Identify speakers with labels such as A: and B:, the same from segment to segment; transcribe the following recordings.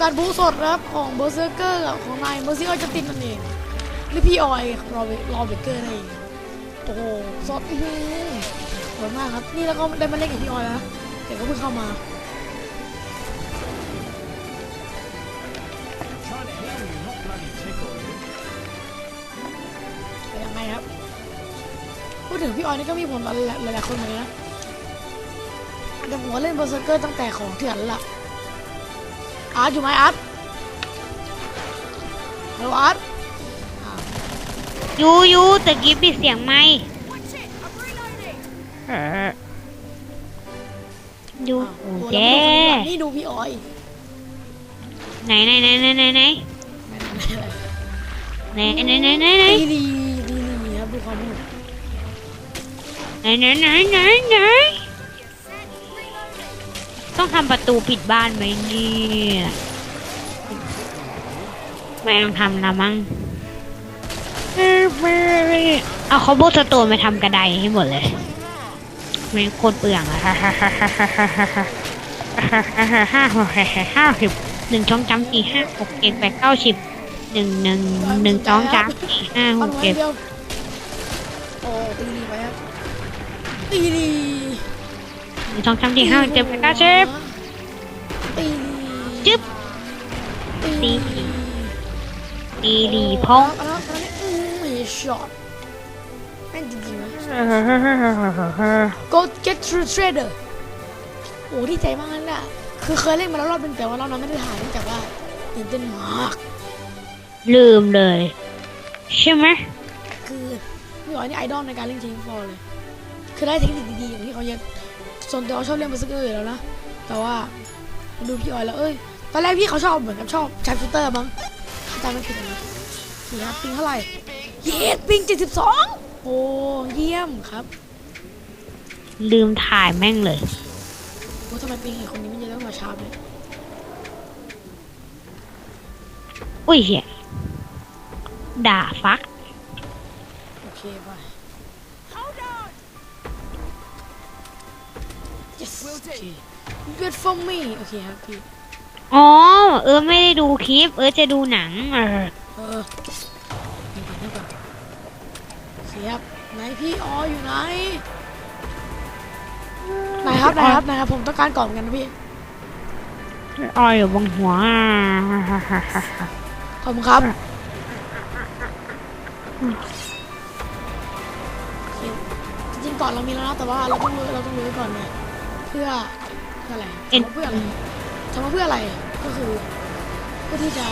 A: การบูสดนะครับของเบอร์เซอร์เกอร์กับของนายเมอร์ซี่ออจะตินนั่นเองหรือพี่ออยรอเบรอเบเกอร์นั่นเองโอ้โหสดอื้อสวยมากครับนี่แล้วก็ได้มาเล่นกับพี่ออยแล้วนะแต่ก็เพิ่งเข้ามาเป็นยังไงครับพูดถึงพี่ออยนี่ก็มีผลหลายๆคนเหมือนกันนะแต่ผมเล่นเบอร์เซอร์เกอร์ตั้งแต่ของเถื่อนละ อาร์ตอยู่ไหมอาร์ตฮัลโหลอาร์ตอ้าว
B: ยูยูตะกี้ปิดเสียงไหมค์เออดู
A: อ้าว
B: โอ้
A: โอ้
B: แจ
A: แล้วนี่ดูพี่ออย
B: ไหนไหนไหนไหนไหนไหน
A: ไม่ไม่ไม่
B: ไหนไหนไหนไหนไหน
A: ดีดีดีดีครับดูความรู้
B: ไหนไหนไหนไหนไหน ต้องทำประตูปิดบ้านไหมเนี่ยไม่ต้องทำละมั้งเอาคอมโบสโตนมาทำกระไดให้หมดเลยไม่โคตรเปลืองอะฮ่าฮ่าฮ่าฮ่าฮ่าฮ่าฮ่าฮ่าฮ่าสิบหนึ่งช่องจำสี่ห้าหกเจ็ดแปดเก้าสิบหนึ่งหนึ่งหนึ่งช่องจำสี่ห้าหกเจ็ด
A: โอ้ตีดีไปครับตีดี
B: หนึ่งช่องจำสี่ห้าเจ็ดแปดเก้าสิบ
A: ตี
B: จึ๊บ
A: ตี
B: ตี
A: ดี
B: ดีพง
A: อันนั้นอันนั้นอืมเฮช็อตแม่งจริงๆนะ Go get through trader โอ้ดีใจมากน่ะคือเคยเล่นมาแล้วรอบนึงแต่ว่ารอบนั้นไม่ได้ถ่ายเนื่องจากว่าตื่นเต้นมาก
B: ลืมเลย ใช่ไหม
A: คือพี่อ๋อยนี่ไอดอลในการเล่นเชนฟอร์เลย คือได้เทคนิคดีๆอย่างที่เขาเยอะ ส่วนตัวเขาชอบเล่นมาสเกอร์อยู่แล้วนะ แต่ว่ามาดูพี่อ๋อยแล้วเอ้ย ตอนแรกพี่เขาชอบเหมือนกับชอบชาร์ฟิเตอร์มั้งถ้าจำไม่ผิดนะนี่ครับปิงเท่าไหร่ เยสปิง72โอ้เยี่ยมครับ
B: ลืมถ่ายแม่งเลย
A: โอ้ทำไมปิงเห็นคนนี้มันเยอะตั้งแต่เช้าเลย
B: อุ้ยเหี้ยด่าฟัก
A: โอเคไป yes โอเค wait for me โอเคครับพี่
B: อ๋อ เออไม่ได้ดูคลิป เออจะดูหนัง เออ
A: เออเดี๋ยวก่อนเดี๋ยวก่อนเสียบไหนพี่อออยู่ไหนไหนครับไหนครับไหนครับผมต้องการก่อนเหมือนกันนะพี่
B: ออยอยู่บนหัว
A: ขอบคุณครับโอเคจริงๆก่อนเรามีแล้วนะแต่ว่าเราต้องรู้เราต้องรู้ไว้ก่อนเนี่ย เพื่อเพื่ออะไร
B: เอ็น
A: ถามว่าเพื่ออะไรถามว่าเพื่ออะไรก็คือเพื่อที่จะ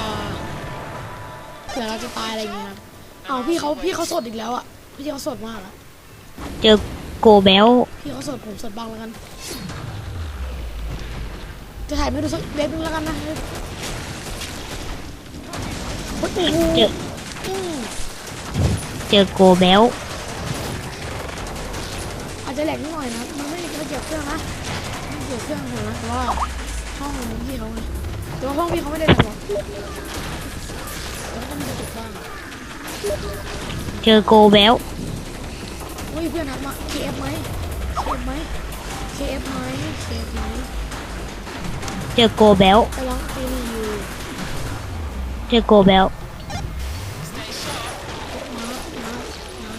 A: เผื่อเราจะตายอะไรอย่างเงี้ยครับอ้าวพี่เขาพี่เขาสดอีกแล้วอะพี่เขาสดมากอะ
B: เจอโกเบล
A: พี่เขาสดผมสดบ้างแล้วกัน จะถ่ายไม่ดูสักเว็บนึงแล้วกันนะเฮ้ยโอ้โห
B: เจอ
A: อืม
B: เจอโกเบล
A: อาจจะแหลกนิดหน่อยนะมันไม่ได้เกี่ยวกับเครื่องนะไม่ เกี่ยวกับเครื่องผมนะแต่ว่าห้องพี่เขาไงแต่ว่าห้องพี่เขาไม่ได้แหลกหรอกแล้วก็มีกระจกบ้าง
B: เจอโกเบล
A: เฮ้ยเพื่อนนัดมา KF ไหม KF ไหม KF ไหม KF ไหม
B: เจอโกเบล
A: กำลังตีอยู่
B: เจอโกเบล
A: มามามา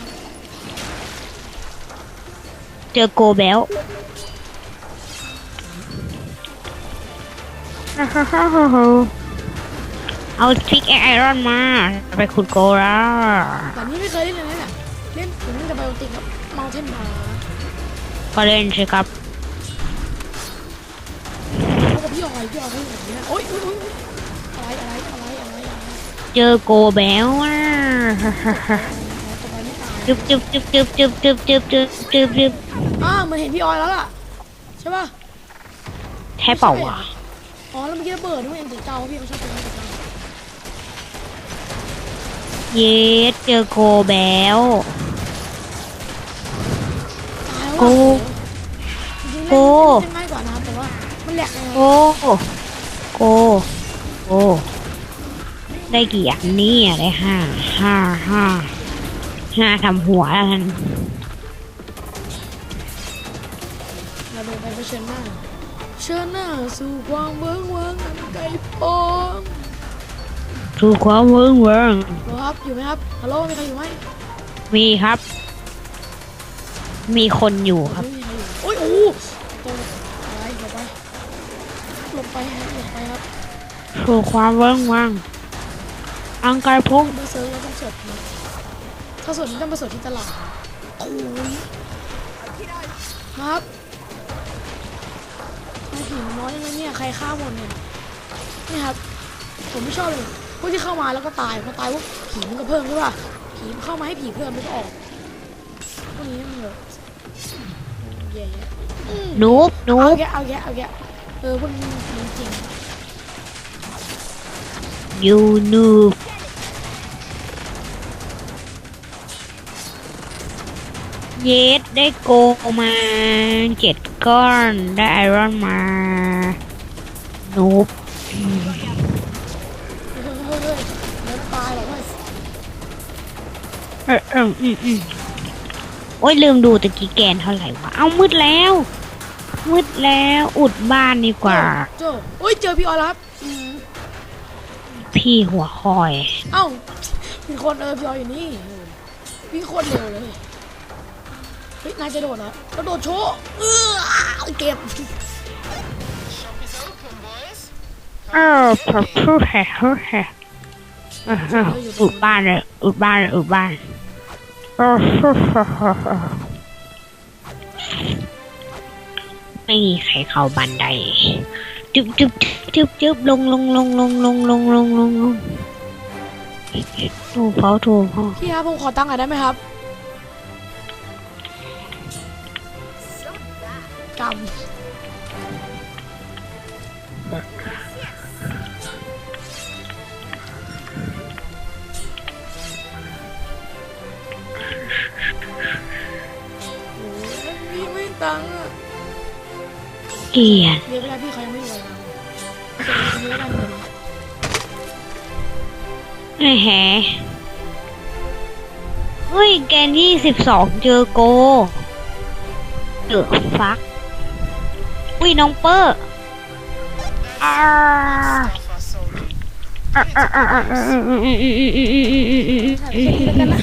B: เจอโกเบล เอาพิกไอรอนมา ไปขุดโกแล้ว
A: แต่นี่ไม่เคยเล่นเลยนะเนี่ยเล่นผมเล่นแต่ไบโอติกกับเมาเทนบาร์
B: ก็เล่นสิครับ
A: แล้วกับพี่ออยพี่ออยเขาอยู่ไหนเนี่ยโอ๊ยโอ๊ยโอ๊ยอะไรอะไรอะไรอะไรอะไร
B: เจอโกเบลอะ
A: อ๋อตัวไปไม่ตาย
B: จึบจึบจึบจึบจึบจึบจึบจึบจึบจึบ
A: อ้าวเหมือนเห็นพี่ออยแล้วล่ะใช่ป่ะ
B: ใช่เปล่าวะ
A: อ๋อแล้วเมื่อกี้ระเบิดด้วยเอ็นติเจ้าพี่เขาชอบเป็นเอ็นติเจ้า
B: เยสเจอโกเบล
A: ตาย
B: โก
A: ว่ะจริงๆ
B: โก
A: เล่นเล่นง่ายกว่านะแต่ว่ามันแหลกไง
B: โกโกโกได้กี่อันนี่อะได้ห้าห้าห้าห้าทำหัวแล้วกัน
A: เราเดินไปเผชิญหน้า เชิญหน้าสู่ความเวิ้งว้างอันไกลโพ้โอ้
B: สู่ความเวิ้งเวิ้ง
A: ฮัลโหลครับอยู่ไหมครับฮัลโหลมีใครอยู่ไหม
B: มีครับ มีคนอยู่ครับ
A: ไม่มีใครอยู่โอ้ยโอ้ตัวอะไรหลบไปหลบไปฮะหลบไปครับ
B: สู่ความเวิ้งว่างอังกายพง
A: เบอร์เซิร์ฟแล้วต้องสดนะถ้าสดนี่ต้องมาสดที่ตลาดโอ้ยครับทำไมผีมันน้อยยังไงเนี่ยใครฆ่าหมดเนี่ยนี่ครับ ผมไม่ชอบเลยพวกที่เข้ามาแล้วก็ตายพอตายพวกผีมันก็เพิ่มใช่ป่ะผีมันเข้ามาให้ผีเพิ่มมันก็ออกพวกนี้มันแบบแย่ๆอืม
B: นูบนู
A: เอา
B: บ
A: แกะเอาแกะเอาแกะเออพวกนี้มันจริง
B: ยูนูบ เยสได้โกมาเจ็ดก้อนได้ไอรอนมานูบ
A: เฮ้ยเฮ้ยเฮ้ยเฮ้ยเดี๋ยวตายหรอกเว้ย
B: เออเอออืมอืมโอ้ยลืมดูตะกี้แกนเท่าไหร่วะ เอามืดแล้ว มืดแล้วอุดบ้านดีกว่า
A: เจอโอ้ยเจอพี่ออยแล้วครับอืม
B: พี่หัวคอย
A: เอ้ามีคนเออพี่ออยอยู่นี่เออวิ่งโคตรเร็วเลย เฮ้ยนายจะโดดเหรอกระโดดโชว์เออเก็บ
B: เออพอพูดแห่พูดแห่เออเอออุดบ้านเลยอุดบ้านเลยอุดบ้านเออไม่มีใครเข้าบันไดจุบจุบจุบจุบลงลงลงลงลงลงลงลงลงถูกเขาถูกเขา
A: พี่ครับผมขอตังค์หน่อยได้ไหมครับ กำโอ้ยพี่ไม่มีตังค์อะ
B: เกลียด
A: เรียกไม่ได้พี่เขายังไม่รวยนะเรียกไม่ได้เงิน
B: ไอ้แหเฮ้ยแกนยี่สิบสองเจอโกเดอะฟัก อุ้ยน้องเปอร์อาอ่าอ่าอ่าอ่าอ่าอ่าอ่าอ่าอ่าอ่า